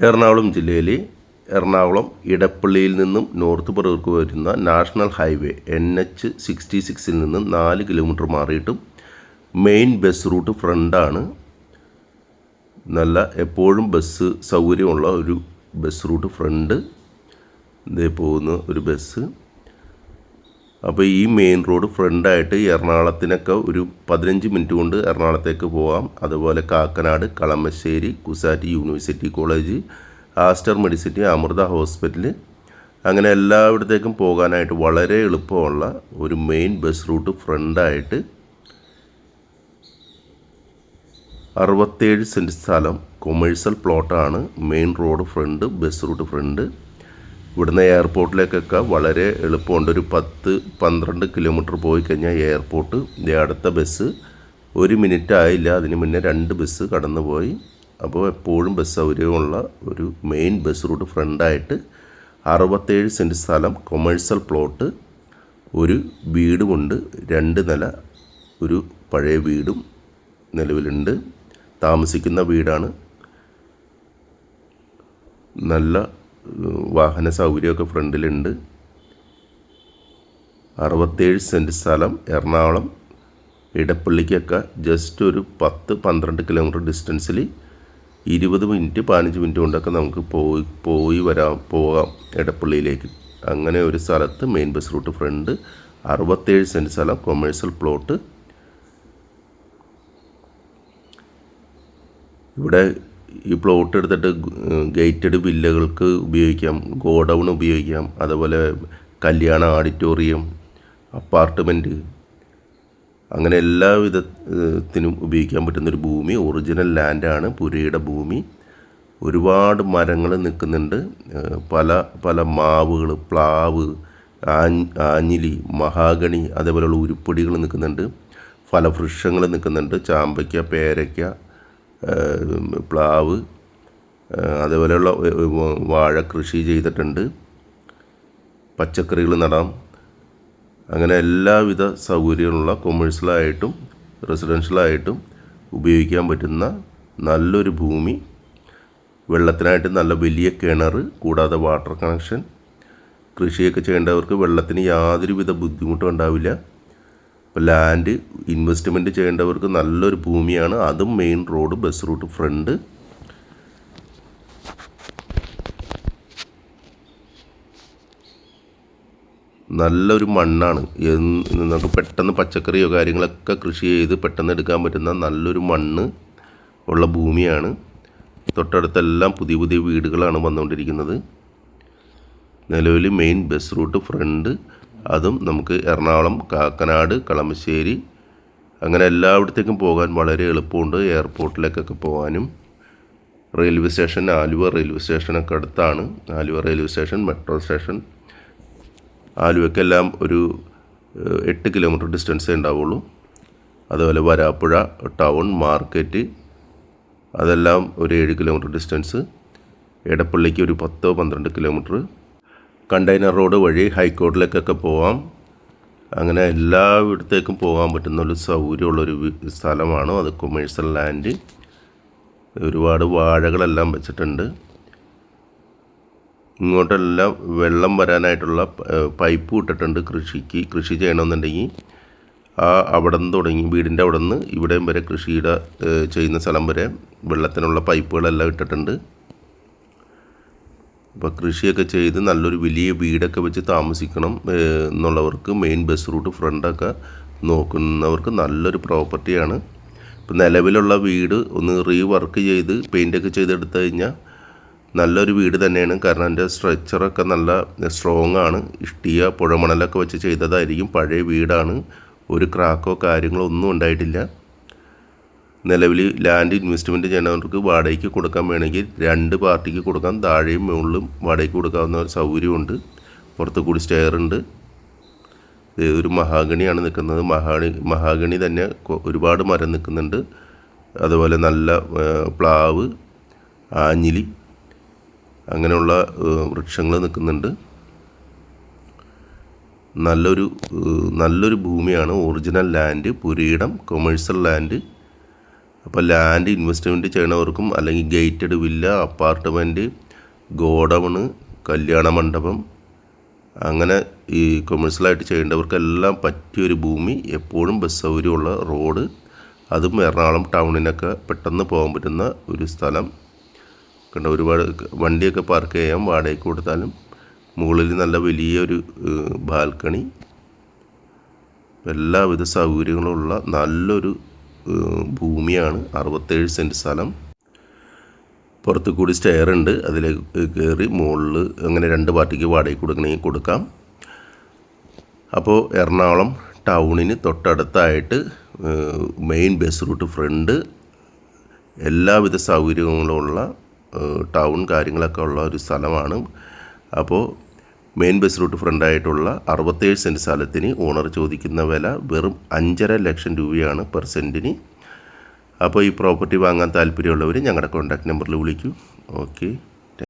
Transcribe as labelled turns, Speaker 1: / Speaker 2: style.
Speaker 1: എറണാകുളം ജില്ലയിലെ എറണാകുളം ഇടപ്പള്ളിയിൽ നിന്നും നോർത്ത് പറവൂർക്ക് വരുന്ന national highway N H sixty സിക്സിൽ നിന്നും നാല് കിലോമീറ്റർ മാറിയിട്ടും മെയിൻ ബസ് റൂട്ട് ഫ്രണ്ടാണ്. നല്ല എപ്പോഴും ബസ് സൗകര്യമുള്ള ഒരു ബസ് റൂട്ട് ഫ്രണ്ട്. ഇതേ പോകുന്ന ഒരു ബസ്. അപ്പോൾ ഈ മെയിൻ റോഡ് ഫ്രണ്ടായിട്ട് എറണാകുളത്തിനൊക്കെ ഒരു പതിനഞ്ച് മിനിറ്റ് കൊണ്ട് എറണാകുളത്തേക്ക് പോകാം അതുപോലെ Kakkanad Kalamassery കുസാറ്റി university college Aster Medicity Amrita hospital അങ്ങനെ എല്ലായിടത്തേക്കും പോകാനായിട്ട് വളരെ എളുപ്പമുള്ള ഒരു മെയിൻ ബസ് റൂട്ട് ഫ്രണ്ടായിട്ട് അറുപത്തേഴ് സെന്റ് സ്ഥലം commercial പ്ലോട്ടാണ് main road front bus route front ഇവിടുന്ന് എയർപോർട്ടിലേക്കൊക്കെ വളരെ എളുപ്പമുണ്ട്. ഒരു പത്ത് പന്ത്രണ്ട് കിലോമീറ്റർ പോയി കഴിഞ്ഞാൽ എയർപോർട്ട് അടുത്ത ബസ്. ഒരു മിനിറ്റ് ആയില്ല അതിന് മുന്നേ രണ്ട് ബസ് കടന്നു പോയി അപ്പോൾ എപ്പോഴും ബസ് സൗകര്യമുള്ള ഒരു മെയിൻ ബസ് റൂട്ട് ഫ്രണ്ടായിട്ട് അറുപത്തേഴ് സെന്റ് സ്ഥലം കൊമേഴ്സ്യൽ പ്ലോട്ട് ഒരു വീടുമുണ്ട് രണ്ട് നില ഒരു പഴയ വീടും നിലവിലുണ്ട്. താമസിക്കുന്ന വീടാണ്. നല്ല വാഹന സൗകര്യമൊക്കെ ഫ്രണ്ടിലുണ്ട്. അറുപത്തേഴ് സെന്റ് സ്ഥലം എറണാകുളം ഇടപ്പള്ളിക്കൊക്കെ ജസ്റ്റ് ഒരു പത്ത് പന്ത്രണ്ട് കിലോമീറ്റർ ഡിസ്റ്റൻസിൽ ഇരുപത് മിനിറ്റ് പതിനഞ്ച് മിനിറ്റ് കൊണ്ടൊക്കെ നമുക്ക് പോയി പോയി വരാം പോകാം ഇടപ്പള്ളിയിലേക്ക്. അങ്ങനെ ഒരു സ്ഥലത്ത് മെയിൻ ബസ് റൂട്ട് ഫ്രണ്ട് അറുപത്തേഴ് സെന്റ് സ്ഥലം കൊമേഴ്സ്യൽ പ്ലോട്ട് ഇവിടെ ഈ പ്ലോട്ട് എടുത്തിട്ട് ഗേറ്റഡ് വില്ലകൾക്ക് ഉപയോഗിക്കാം ഗോഡൗൺ ഉപയോഗിക്കാം അതുപോലെ കല്യാണ ഓഡിറ്റോറിയം അപ്പാർട്ട്മെന്റ് അങ്ങനെ എല്ലാ വിധത്തിനും ഉപയോഗിക്കാൻ പറ്റുന്നൊരു ഭൂമി ഒറിജിനൽ ലാൻഡാണ് പുരയുടെ ഭൂമി. ഒരുപാട് മരങ്ങൾ നിൽക്കുന്നുണ്ട് പല പല മാവുകൾ പ്ലാവ് ആഞ്ഞ് ആഞ്ഞിലി മഹാഗണി അതേപോലെയുള്ള ഉരുപ്പടികൾ നിൽക്കുന്നുണ്ട്. ഫലവൃക്ഷങ്ങൾ നിൽക്കുന്നുണ്ട് ചാമ്പയ്ക്ക പേരയ്ക്ക പ്ലാവ് അതേപോലെയുള്ള വാഴ കൃഷി ചെയ്തിട്ടുണ്ട്. പച്ചക്കറികൾ നടാം. അങ്ങനെ എല്ലാവിധ സൗകര്യമുള്ള കൊമേഴ്സ്യലായിട്ടും റെസിഡൻഷ്യലായിട്ടും ഉപയോഗിക്കാൻ പറ്റുന്ന നല്ലൊരു ഭൂമി വെള്ളത്തിനായിട്ട് നല്ല വലിയ കിണർ കൂടാതെ വാട്ടർ കണക്ഷൻ കൃഷിയൊക്കെ ചെയ്യേണ്ടവർക്ക് വെള്ളത്തിന് യാതൊരുവിധ ബുദ്ധിമുട്ടും ഉണ്ടാവില്ല. ഇപ്പോൾ ലാൻഡ് ഇൻവെസ്റ്റ്മെന്റ് ചെയ്യേണ്ടവർക്ക് നല്ലൊരു ഭൂമിയാണ്. അതും main road bus route front നല്ലൊരു മണ്ണാണ്. നമുക്ക് പെട്ടെന്ന് പച്ചക്കറിയോ കാര്യങ്ങളൊക്കെ കൃഷി ചെയ്ത് പെട്ടെന്ന് എടുക്കാൻ പറ്റുന്ന നല്ലൊരു മണ്ണ് ഉള്ള ഭൂമിയാണ്. തൊട്ടടുത്തെല്ലാം പുതിയ പുതിയ വീടുകളാണ് വന്നുകൊണ്ടിരിക്കുന്നത്. നിലവിൽ മെയിൻ ബസ് റൂട്ട് ഫ്രണ്ട് അതും നമുക്ക് എറണാകുളം കാക്കനാട് കളമശ്ശേരി അങ്ങനെ എല്ലായിടത്തേക്കും പോകാൻ വളരെ എളുപ്പമുണ്ട്. എയർപോർട്ടിലേക്കൊക്കെ പോകാനും. റെയിൽവേ സ്റ്റേഷൻ ആലുവ റെയിൽവേ സ്റ്റേഷനൊക്കെ അടുത്താണ്. Aluva railway station metro station. ആലുവയ്ക്കെല്ലാം ഒരു എട്ട് കിലോമീറ്റർ ഡിസ്റ്റൻസേ ഉണ്ടാവുള്ളൂ. അതുപോലെ വരാപ്പുഴ ടൗൺ മാർക്കറ്റ് അതെല്ലാം ഒരു ഏഴ് കിലോമീറ്റർ ഡിസ്റ്റൻസ്. എടപ്പള്ളിക്ക് ഒരു പത്തോ പന്ത്രണ്ട് കിലോമീറ്റർ. കണ്ടെയ്നർ റോഡ് വഴി ഹൈക്കോർട്ടിലേക്കൊക്കെ പോവാം. അങ്ങനെ എല്ലായിടത്തേക്കും പോകാൻ പറ്റുന്ന ഒരു സൗകര്യമുള്ളൊരു സ്ഥലമാണ്. അത് കൊമേഴ്സ്യൽ ലാൻഡ് ഒരുപാട് വാഴകളെല്ലാം വെച്ചിട്ടുണ്ട്. ഇങ്ങോട്ടെല്ലാം വെള്ളം വരാനായിട്ടുള്ള പൈപ്പ് ഇട്ടിട്ടുണ്ട് കൃഷിക്ക് കൃഷി ചെയ്യണമെന്നുണ്ടെങ്കിൽ. ആ അവിടെ നിന്ന് തുടങ്ങി വീടിന്റെ അവിടെ നിന്ന് ഇവിടെയും വരെ കൃഷിയുടെ ചെയ്യുന്ന സ്ഥലം വരെ വെള്ളത്തിനുള്ള പൈപ്പുകളെല്ലാം ഇട്ടിട്ടുണ്ട്. അപ്പോൾ കൃഷിയൊക്കെ ചെയ്ത് നല്ലൊരു വലിയ വീടൊക്കെ വെച്ച് താമസിക്കണം എന്നുള്ളവർക്ക് മെയിൻ ബസ് റൂട്ട് ഫ്രണ്ടൊക്കെ നോക്കുന്നവർക്ക് നല്ലൊരു പ്രോപ്പർട്ടിയാണ് ഇപ്പം നിലവിലുള്ള വീട് ഒന്ന് റീവർക്ക് ചെയ്ത് പെയിന്റൊക്കെ ചെയ്തെടുത്തു കഴിഞ്ഞാൽ നല്ലൊരു വീട് തന്നെയാണ്. കാരണം അതിന്റെ സ്ട്രക്ചറൊക്കെ നല്ല സ്ട്രോങ് ആണ്. ഇഷ്ടിക പുഴമണലൊക്കെ വെച്ച് ചെയ്തതായിരിക്കും. പഴയ വീടാണ്. ഒരു ക്രാക്കോ കാര്യങ്ങളോ ഒന്നും ഉണ്ടായിട്ടില്ല. നിലവിൽ ലാൻഡ് ഇൻവെസ്റ്റ്മെന്റ് ചെയ്യുന്നവർക്ക് വാടകയ്ക്ക് കൊടുക്കാൻ വേണമെങ്കിൽ രണ്ട് പാർട്ടിക്ക് കൊടുക്കാം. താഴെയും മുകളിലും വാടകയ്ക്ക് കൊടുക്കാവുന്ന ഒരു സൗകര്യമുണ്ട്. പുറത്ത് കൂടി ഇത് ഒരു മഹാഗണിയാണ് നിൽക്കുന്നത്. മഹാഗണി മഹാഗണി തന്നെ ഒരുപാട് മരം നിൽക്കുന്നുണ്ട്. അതുപോലെ നല്ല പ്ലാവ് ആഞ്ഞിലി അങ്ങനെയുള്ള വൃക്ഷങ്ങൾ നിൽക്കുന്നുണ്ട്. നല്ലൊരു നല്ലൊരു ഭൂമിയാണ്. ഒറിജിനൽ ലാൻഡ് പുരീടം കൊമേഴ്സ്യൽ ലാൻഡ് അപ്പോൾ ലാൻഡ് ഇൻവെസ്റ്റ്മെന്റ് ചെയ്യണവർക്കും അല്ലെങ്കിൽ ഗേറ്റഡ് വില്ല അപ്പാർട്ട്മെന്റ് ഗോഡൗണ് കല്യാണ മണ്ഡപം അങ്ങനെ ഈ കൊമേഴ്സ്യലായിട്ട് ചെയ്യേണ്ടവർക്കെല്ലാം പറ്റിയൊരു ഭൂമി എപ്പോഴും ബസ് സൗകര്യമുള്ള റോഡ് അതും എറണാകുളം ടൗണിനൊക്കെ പെട്ടെന്ന് പോകാൻ പറ്റുന്ന ഒരു സ്ഥലം. കണ്ട ഒരുപാട് വണ്ടിയൊക്കെ പാർക്ക് ചെയ്യാം വാടകയ്ക്ക് കൊടുത്താലും. മുകളിൽ നല്ല വലിയൊരു ബാൽക്കണി. എല്ലാവിധ സൗകര്യങ്ങളുള്ള നല്ലൊരു ഭൂമിയാണ്. അറുപത്തേഴ് സെന്റ് സ്ഥലം. പുറത്ത് കൂടി സ്റ്റെയർ ഉണ്ട്. അതിലേക്ക് കയറി മുകളിൽ അങ്ങനെ രണ്ട് പാർട്ടിക്ക് വാടകയ്ക്ക് കൊടുക്കണമെങ്കിൽ കൊടുക്കാം. അപ്പോൾ എറണാകുളം ടൗണിന് തൊട്ടടുത്തായിട്ട് മെയിൻ ബസ് റൂട്ട് ഫ്രണ്ട് എല്ലാവിധ സൗകര്യങ്ങളുമുള്ള ടൗൺ കാര്യങ്ങളൊക്കെ ഉള്ള ഒരു സ്ഥലമാണ്. അപ്പോൾ മെയിൻ ബസ് റൂട്ട് ഫ്രണ്ടായിട്ടുള്ള അറുപത്തേഴ് സെന്റ് സ്ഥലത്തിന് ഓണർ ചോദിക്കുന്ന വില വെറും അഞ്ചര ലക്ഷം രൂപയാണ് പെർ സെന്റിന് അപ്പോൾ ഈ പ്രോപ്പർട്ടി വാങ്ങാൻ താല്പര്യമുള്ളവർ ഞങ്ങളുടെ കോൺടാക്ട് നമ്പറിൽ വിളിക്കൂ. ഓക്കെ